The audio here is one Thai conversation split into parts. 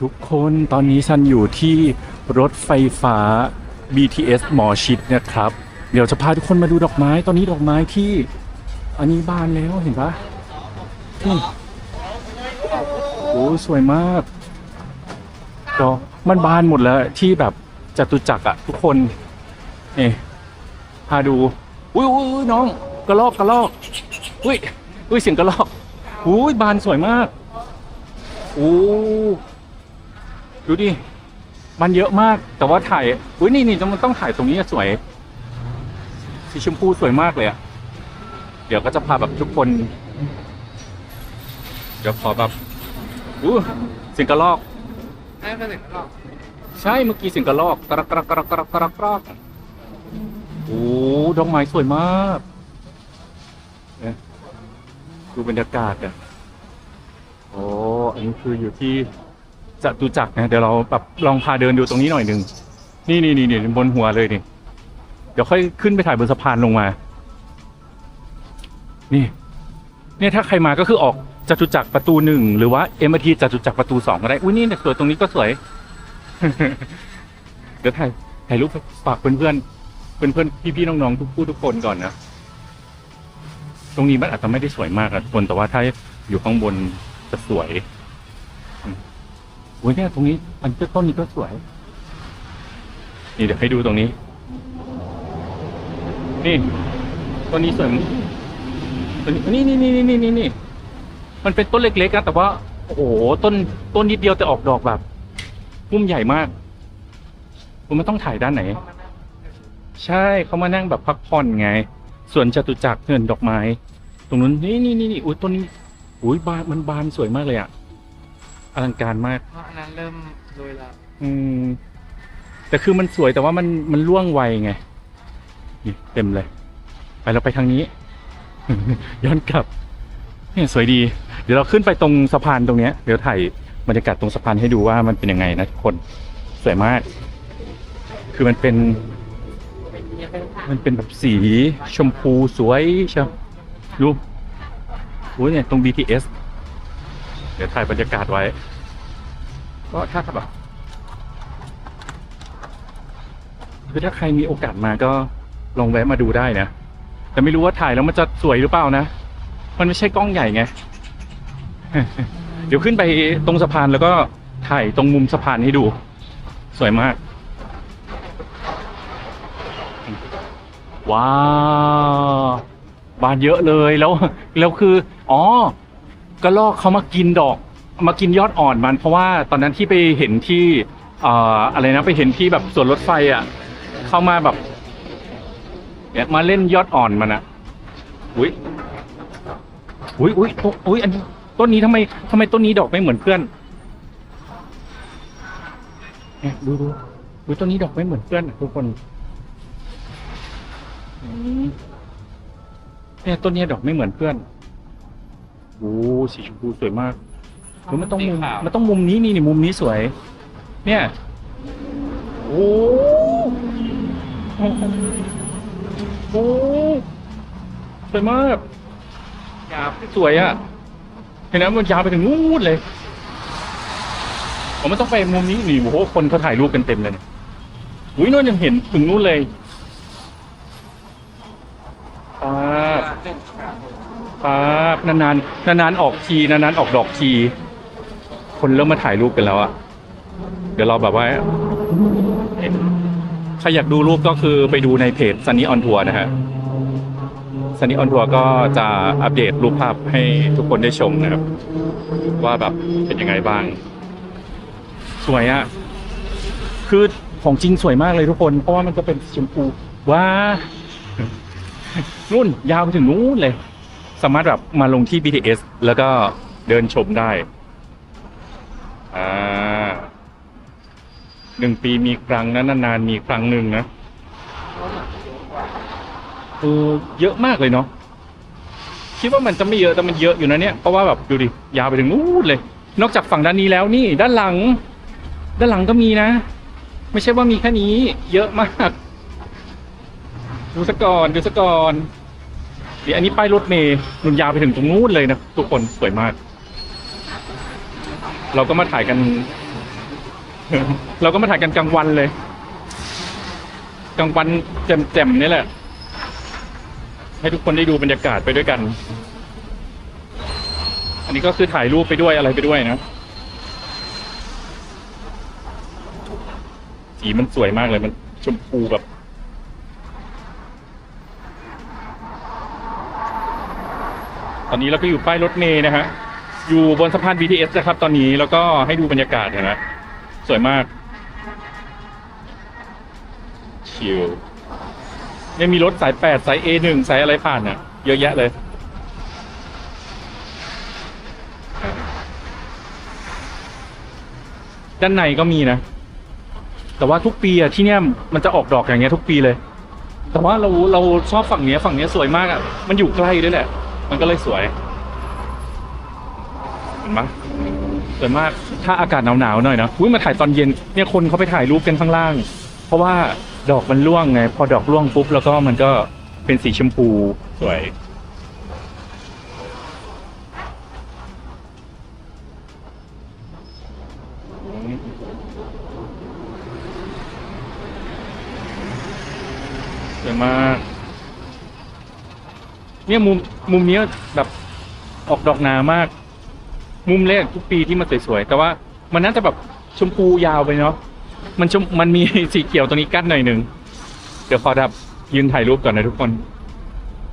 ทุกคนตอนนี้ซันอยู่ที่รถไฟฟ้า BTS หมอชิดนะครับ เดี๋ยวจะพาทุกคนมาดูดอกไม้ ตอนนี้ดอกไม้ที่ อันนี้บานแล้วเห็นปะนี่โอ้สวยมากดอกมันบานหมดแล้วที่แบบจตุจักรอะทุกคนนี่พาดูอุ้ยอุ้ยอุ้ยน้องกระลอกกระลอกอุ้ยอุ้ยเสียงกระลอกอุ้ยบานสวยมากโอ้ ดูดิ มันเยอะมาก แต่ว่าถ่าย อุ้ยนี่นี่มันต้องถ่ายตรงนี้อะสวย สีชมพูสวยมากเลยอะเดี๋ยวก็จะพาแบบทุกคน เดี๋ยวขอแบบอู้เสียงกระลอกให้เป็นหนึ่งรอบใช่เมื่อกี้เสียงกระลอกกระกระกระกระกระกระโอ้ดอกไม้สวยมากเนี่ยดูบรรยากาศอะโอ้อันนี้คืออยู่ที่ จตุจักรนะเดี๋ยวเราแบบลองพาเดินดูตรงนี้หน่อยหนึ่งนี่นี่นี่นี่บนหัวเลยนี่เดี๋ยวค่อยขึ้นไปถ่ายบนสะพานลงมา นี่ เนี่ยถ้าใครมาก็คือออกจตุจักรประตูหนึ่งหรือว่าเอ็มทีจตุจักรประตูสองก็ได้อุ้ยนี่เนี่ยสวยตรงนี้ก็สวย เดี๋ยวถ่ายถ่ายรูปฝากเพื่อนเพื่อนเพื่อนเพื่อนพี่พี่น้องๆทุกผู้ทุกคนก่อนนะตรงนี้มันอาจจะไม่ได้สวยมากอะคนแต่ว่าถ้าอยู่ข้างบนจะสวย โอ้ยเนี่ยตรงนี้อันต้นนี้ก็สวย นี่เดี๋ยวให้ดูตรงนี้ นี่ต้นนี้สวยต้นนี้นี่นี่นี่นี่นี่นี่มันเป็นต้นเล็กๆนะแต่ว่า โอ้โหต้นต้นนิดเดียวแต่ออกดอกแบบพุ่มใหญ่มากคุณไม่ต้องถ่ายด้านไหน ใช่เขามานั่งแบบพักผ่อนไงส่วนจตุจักรเงินดอกไม้ ตรงนู้นนี่นี่นี่นี่อุ้ยต้นนี้อุ้ยบานมันบานสวยมากเลยอะ อลังการมาก เพราะอันนั้นเริ่มโรยแล้วอืม แต่คือมันสวยแต่ว่ามันมันล่วงไวไง นี่เต็มเลย ไปเราไปทางนี้ ย้อนกลับเนี่ยสวยดี เดี๋ยวเราขึ้นไปตรงสะพานตรงเนี้ย เดี๋ยวถ่ายบรรยากาศตรงสะพานให้ดูว่ามันเป็นยังไงนะทุกคน สวยมาก คือมันเป็น มันเป็นแบบสีชมพูสวยเชียวดูโอ้ยเนี่ยตรง BTS เดี๋ยวถ่ายบรรยากาศไว้ ก็ถ้าแบบคือถ้าใครมีโอกาสมาก็ลองแวะมาดูได้นะ แต่ไม่รู้ว่าถ่ายแล้วมันจะสวยหรือเปล่านะ มันไม่ใช่กล้องใหญ่ไง เดี๋ยวขึ้นไปตรงสะพานแล้วก็ถ่ายตรงมุมสะพานให้ดู สวยมาก ว้าว บานเยอะเลยแล้ว แล้วคือ อ๋อ กระลอกเขามากินดอก มากินยอดอ่อนมัน เพราะว่าตอนนั้นที่ไปเห็นที่เอ่ออะไรนะไปเห็นที่แบบสวนรถไฟอะเข้ามาแบบเนี่ยมาเล่นยอดอ่อนมันอะอุ้ยอุ้ยอุ้ยอุ้ยอันนี้ต้นนี้ทำไมทำไมต้นนี้ดอกไม่เหมือนเพื่อนเนี่ยดูดูดูต้นนี้ดอกไม่เหมือนเพื่อนอะทุกคนเนี่ยต้นนี้ดอกไม่เหมือนเพื่อน โอ้สีชมพูสวยมากหรือมันต้องมุมมันต้องมุมนี้นี่นี่มุมนี้สวย เนี่ยโอ้โอ้สวยมาก ยาวสวยอะเห็นไหมมันยาวไปถึงนู้นเลยผมมันต้องไปมุมนี้นี่โอ้โหคนเขาถ่ายรูปกันเต็มเลยเนี่ยอุ้ยนู่นยังเห็นถึงนู้นเลยป้าบหนึ่ง ครับนานๆนานๆออกทีนานๆออกดอกที คนเริ่มมาถ่ายรูปกันแล้วอะเดี๋ยวเราแบบว่าใครอยากดูรูปก็คือไปดูในเพจ Sunny on Tour นะฮะ Sunny on Tour ก็จะอัปเดตรูปภาพให้ทุกคนได้ชมนะครับ ว่าแบบเป็นยังไงบ้าง สวยอะคือของจริงสวยมากเลยทุกคน เพราะว่ามันจะเป็นชมพูว้านู่นยาวไปถึงนู้นเลย สามารถแบบมาลงที่ BTS แล้วก็เดินชมได้ อ่าหนึ่งปีมีครั้งนะนานๆมีครั้งหนึ่งนะเออเยอะมากเลยเนาะคิดว่ามันจะไม่เยอะแต่มันเยอะอยู่นะเนี่ยเพราะว่าแบบดูดิยาวไปถึงนู้นเลย นอกจากฝั่งด้านนี้แล้วนี่ ด้านหลัง ด้านหลังก็มีนะ ไม่ใช่ว่ามีแค่นี้ เยอะมาก ดูสะก่อนดูสะก่อนีอันนี้ป้ายรถเมล์นุนยาวไปถึงตรงนู้นเลยนะทุกคนสวยมาก เราก็มาถ่ายกัน เราก็มาถ่ายกันกลางวันเลย กลางวันแจ่มๆนี่แหละ ให้ทุกคนได้ดูบรรยากาศไปด้วยกัน อันนี้ก็คือถ่ายรูปไปด้วยอะไรไปด้วยนะสีมันสวยมากเลยมันชมพูแบบ ตอนนี้เราก็อยู่ป้ายรถเมย์นะฮะ อยู่บนสะพาน BTS นะครับ ตอนนี้แล้วก็ให้ดูบรรยากาศนไหมสวยมาก ชิลเนี่มีรถสายแปดสาย A หนึ่งสายอะไรผ่านอะ เยอะแยะเลย ด้านในก็มีนะ แต่ว่าทุกปีอะที่เนี่ยมันจะออกดอกอย่างเงี้ยทุกปีเลย แต่ว่าเราเราชอบฝั่งเนี้ยฝั่งเนี้ยสวยมากอะมันอยู่ใกล้ด้วยแหละ มันก็เลยสวย เห็นไหมสวยมากถ้าอากาศหนาวๆหน่อยนะอุ้ยมาถ่ายตอนเย็นเนี่ยคนเขาไปถ่ายรูปกันข้างล่าง เพราะว่าดอกมันร่วงไง พอดอกร่วงปุ๊บแล้วก็มันก็เป็นสีชมพูสวยสวยมาก เนี่ยมุมมุมเนี้ยแบบออกดอกหนามาก มุมแรกทุกปีที่มันสวยๆแต่ว่ามันน่าจะแบบชมพูยาวไปเนาะมันชมมันมี สีเขียวตรงนี้กั้นหน่อยหนึ่งเดี๋ยวขอดับยืนถ่ายรูปก่อนนะทุกคน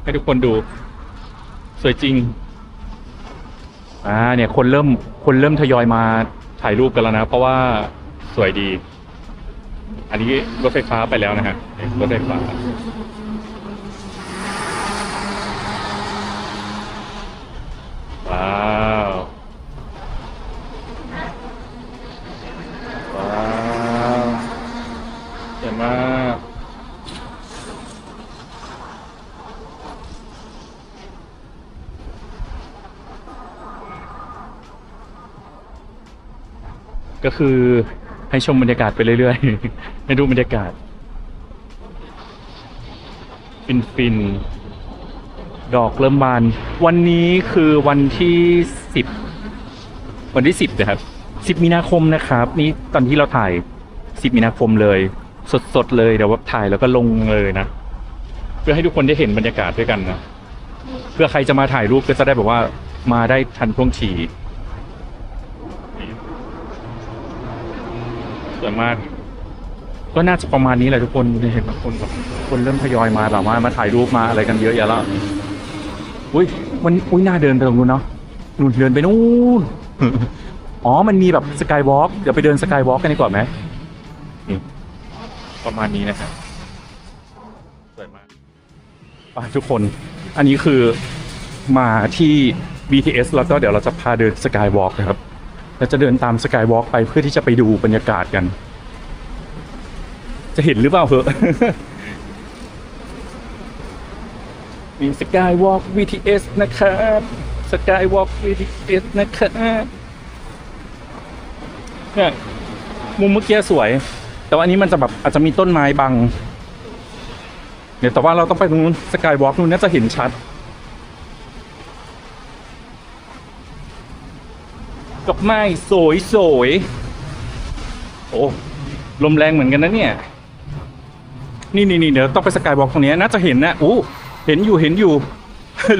ให้ทุกคนดู สวยจริงอ่าเนี่ยคนเริ่มคนเริ่มทยอยมาถ่ายรูปกันแล้วนะ เพราะว่าสวยดี อันนี้รถไฟฟ้าไปแล้วนะฮะรถไฟฟ้า ว้าว ว้าวเจ๋งมาก ก็คือให้ชมบรรยากาศไปเรื่อยๆ ให้ดูบรรยากาศ ฟินฟินๆดอกเริ่มบาน วันนี้คือวันที่สิบวันที่สิบนะครับสิบมีนาคมนะครับ นี่ตอนที่เราถ่ายสิบมีนาคมเลย สดๆเลยเดี๋ยวว่าถ่ายแล้วก็ลงเลยนะ เพื่อให้ทุกคนได้เห็นบรรยากาศด้วยกันนะ เพื่อใครจะมาถ่ายรูปก็จะได้แบบว่ามาได้ทันท่วงที สวยมาก ก็น่าจะประมาณนี้แหละทุกคนเห็นคนแบบคนเริ่มทยอยมาแบบว่ามาถ่ายรูปมาอะไรกันเยอะแยะแล้วอุ้ยวันอุ้ยน่าเดินไปตรงนู้นเนาะนู่นเดินไปนู่นอ๋อ มันมีแบบสกายวอล์กเดี๋ยวไปเดินสกายวอล์กกันดีกว่าไหมประมาณนี้นะครับสวยมากไปทุกคน อันนี้คือมาที่ BTS แล้วก็เดี๋ยวเราจะพาเดินสกายวอล์กนะครับ เราจะเดินตามสกายวอล์กไปเพื่อที่จะไปดูบรรยากาศกัน จะเห็นหรือเปล่าเหอะมีสกายวอล์ก BTS นะครับสกายวอล์ก BTS นะครับเนี่ยมุมเมื่อกี้สวย แต่ว่าอันนี้มันจะแบบอาจจะมีต้นไม้บัง เนี่ยแต่ว่าเราต้องไปตรงนู้นสกายวอล์กนู้นน่าจะเห็นชัด กับไม้สวยสวยโอ้ลมแรงเหมือนกันนะเนี่ยนี่นี่นี่เดี๋ยวต้องไปสกายวอล์กตรงนี้น่าจะเห็นนะโอ้เห็นอยู่เห็นอยู่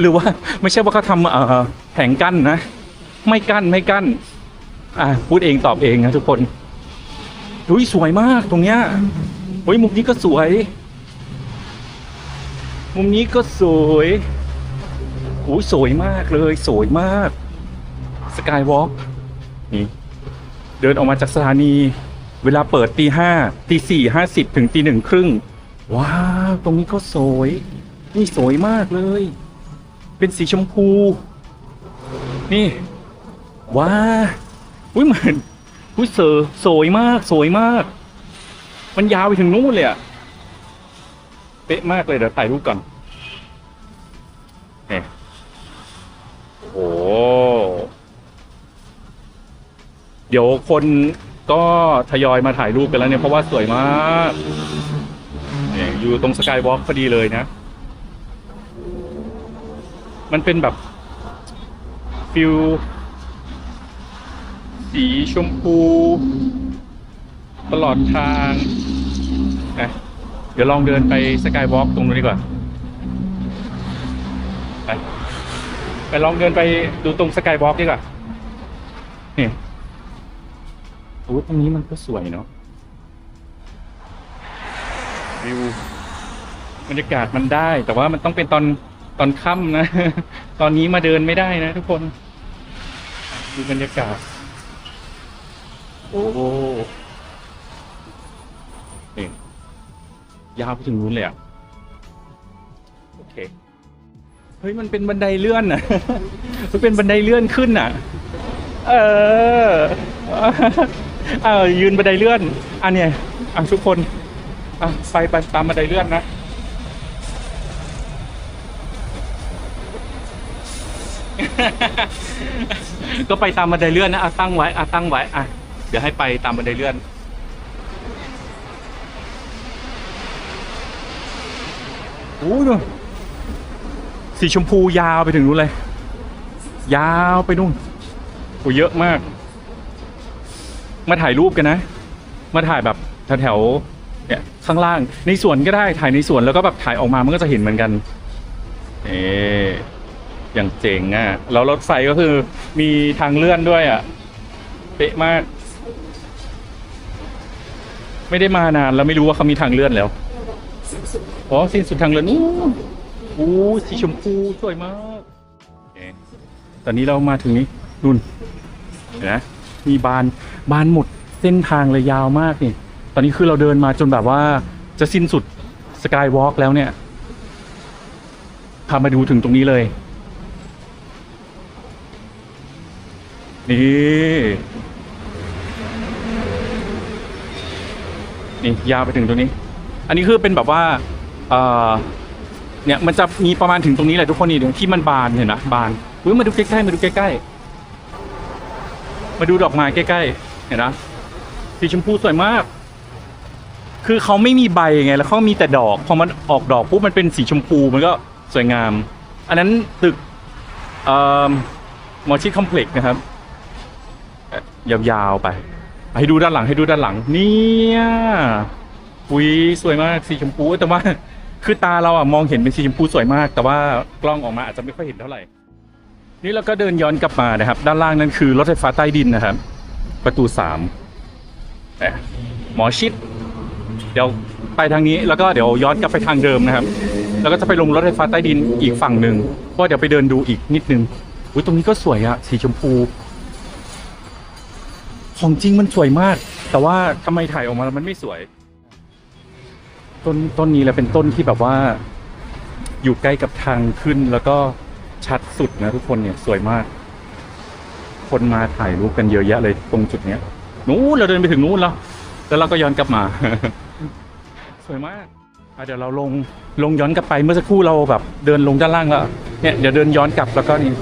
หรือว่าไม่ใช่ว่าเขาทำเอ่อแผงกั้นนะ ไม่กั้นไม่กั้น อะพูดเองตอบเองนะทุกคนอุ้ยสวยมากตรงเนี้ยอุ้ยมุมนี้ก็สวย มุมนี้ก็สวยอุ้ยสวยมากเลย สวยมากสกายวอล์ก นี่เดินออกมาจากสถานี เวลาเปิดตีห้าตีสี่ห้าสิบถึงตีหนึ่งครึ่งว้าวตรงนี้ก็สวย นี่สวยมากเลย เป็นสีชมพู นี่ว้าอุ้ยเหมือนอุ้ยเซอสวยมากสวยมาก มันยาวไปถึงนู่นเลยอะเป๊ะมากเลยเดี๋ยวถ่ายรูปก่อนเนี่ยโอ้ เดี๋ยวคนก็ทยอยมาถ่ายรูปกันแล้วเนี่ยเพราะว่าสวยมากเนี่ยอยู่ตรงสกายวอล์กพอดีเลยนะ มันเป็นแบบฟิลสีชมพู ตลอดทางนะเดี๋ยวลองเดินไปสกายวอล์กตรงนู้นดีกว่าไปไปลองเดินไปดูตรงสกายวอล์กดีกว่านี่ โอ้ตรงนี้มันก็สวยเนาะวิวบรรยากาศมันได้ แต่ว่ามันต้องเป็นตอนตอนค่ำนะ ตอนนี้มาเดินไม่ได้นะทุกคน ดูบรรยากาศ โอ้นี่ยาวไปถึงนู้นเลยอะ โอเค เฮ้ย มันเป็นบันไดเลื่อนอะ มันเป็นบันไดเลื่อนขึ้นอะ เออ เออยืนบันไดเลื่อน อันเนี้ยอะทุกคนอะไปไปตามบันไดเลื่อนนะก็ไปตามบันไดเลื่อนนะอะตั้งไว้อะตั้งไว้อะเดี๋ยวให้ไปตามบันไดเลื่อนโอ้ยดูสีชมพูยาวไปถึงนู้นเลย ยาวไปนู่นโอ้เยอะมาก มาถ่ายรูปกันนะ มาถ่ายแบบแถวๆเนี่ยข้างล่างในสวนก็ได้ถ่ายในสวนแล้วก็แบบถ่ายออกมามันก็จะเห็นเหมือนกันเออย่างเจ๋งอะแล้วรถไฟก็คือมีทางเลื่อนด้วยอะเป๊ะมาก ไม่ได้มานานแล้วไม่รู้ว่าเขามีทางเลื่อนแล้วอ๋อสิ้นสุดทางเลื่อนอู้อู้สีชมพูสวยมากตอนนี้เรามาถึงนี้นุ่นเห็นไหม มีบานบานหมดเส้นทางเลยยาวมากนี่ ตอนนี้คือเราเดินมาจนแบบว่าจะสิ้นสุดสกายวอล์กแล้วเนี่ยพามาดูถึงตรงนี้เลย นี่ นี่ ยาวไปถึงตรงนี้ อันนี้คือเป็นแบบว่าเอ่อเนี่ยมันจะมีประมาณถึงตรงนี้แหละทุกคนนี่เดี๋ยวที่มันบานเห็นนะบานอุ้ยมาดูใกล้ๆมาดูใกล้ๆ มาดูดอกไม้ใกล้ๆ เห็นนะสีชมพูสวยมาก คือเขาไม่มีใบไง แล้วเขามีแต่ดอก พอมันออกดอกปุ๊บมันเป็นสีชมพูมันก็สวยงาม อันนั้นตึกเอ่อมอชิคอมเพล็กซ์นะครับ ยาวๆไป ให้ดูด้านหลังให้ดูด้านหลัง เนี่ยอุ้ยสวยมากสีชมพูแต่ว่าคือตาเราอะมองเห็นเป็นสีชมพูสวยมาก แต่ว่ากล้องออกมาอาจจะไม่ค่อยเห็นเท่าไหร่ นี่เราก็เดินย้อนกลับมานะครับ ด้านล่างนั้นคือรถไฟฟ้าใต้ดินนะครับ ประตูสามหมอชิด เดี๋ยวไปทางนี้แล้วก็เดี๋ยวย้อนกลับไปทางเดิมนะครับ แล้วก็จะไปลงรถไฟฟ้าใต้ดินอีกฝั่งหนึ่งเพราะเดี๋ยวไปเดินดูอีกนิดนึงอุ้ยตรงนี้ก็สวยอะสีชมพู ของจริงมันสวยมาก แต่ว่าทำไมถ่ายออกมาแล้วมันไม่สวย ต้นต้นนี้แหละเป็นต้นที่แบบว่า อยู่ใกล้กับทางขึ้นแล้วก็ ชัดสุดนะทุกคนเนี่ยสวยมาก คนมาถ่ายรูปกันเยอะแยะเลยตรงจุดเนี้ยนู้นเราเดินไปถึงนู้นแล้วแล้วเราก็ย้อนกลับมา สวยมากอะเดี๋ยวเราลงลงย้อนกลับไปเมื่อสักครู่เราแบบ เดินลงด้านล่างแล้วเนี่ยเดี๋ยวเดินย้อนกลับแล้วก็นี่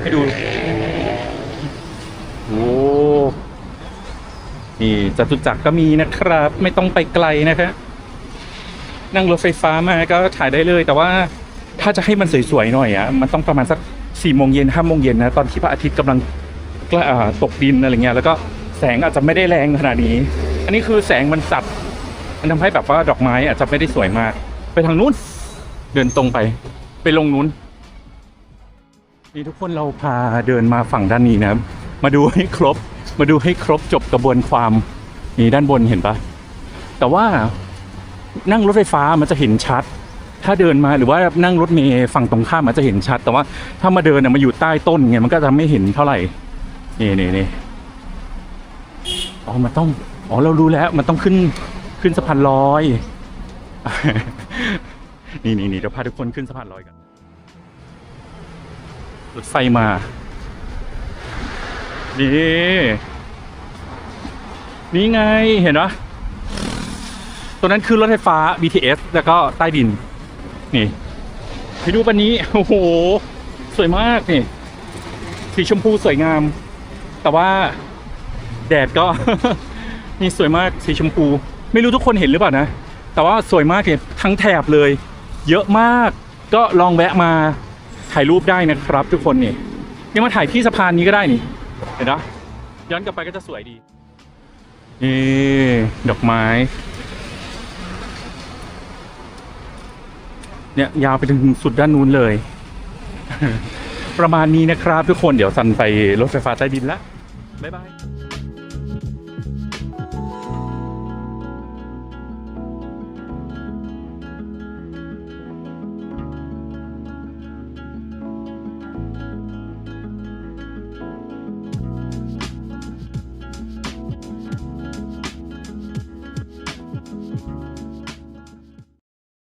ให้ดูโอ้นี่จตุจักรก็มีนะครับ ไม่ต้องไปไกลนะครับนั่งรถไฟฟ้ามาก็ถ่ายได้เลย แต่ว่า ถ้าจะให้มันสวยๆหน่อยอะมันต้องประมาณสักสี่โมงเย็นห้าโมงเย็นนะตอนที่พระอาทิตย์กำลังกล้อ่าตกดินอะไรเงี้ยแล้วก็แสงอาจจะไม่ได้แรงขนาดนี้ อันนี้คือแสงมันจัดมันทำให้แบบว่าดอกไม้อาจจะไม่ได้สวยมาก ไปทางนู้น เดินตรงไป ไปลงนู้นนี่ทุกคนเราพาเดินมาฝั่งด้านนี้นะมาดูให้ครบ มาดูให้ครบจบกระบวนความนี่ด้านบนเห็นปะแต่ว่านั่งรถไฟฟ้ามันจะเห็นชัด ถ้าเดินมาหรือว่านั่งรถเมล์ฝั่งตรงข้ามมันจะเห็นชัด แต่ว่าถ้ามาเดินน่ะมาอยู่ใต้ต้นไงมันก็จะไม่เห็นเท่าไหร่นี่นี่นี่อ๋อมันต้องอ๋อเรารู้แล้วมันต้องขึ้นขึ้นสะพานลอย นี่นี่นี่เดี๋ยวพาทุกคนขึ้นสะพานลอยกันรถไฟมา นี่ นี่ไงเห็นปะตัวนั้นคือรถไฟฟ้า BTS แล้วก็ใต้ดิน นี่ไปดูปันนี้โอ้โห สวยมากนี่สีชมพูสวยงาม แต่ว่าแดดก็ นี่สวยมากสีชมพู ไม่รู้ทุกคนเห็นหรือเปล่านะ แต่ว่าสวยมากเนี่ยทั้งแถบเลย เยอะมากก็ลองแวะมาถ่ายรูปได้นะครับ ทุกคนนี่นี่มาถ่ายที่สะพานนี้ก็ได้นี่ เห็นนะย้อนกลับไปก็จะสวยดีนี่ดอกไม้ เนี่ยยาวไปถึงสุดด้านนู้นเลย ประมาณนี้นะครับทุกคนเดี๋ยวซันไปรถไฟฟ้าใต้ดินละบ๊ายบาย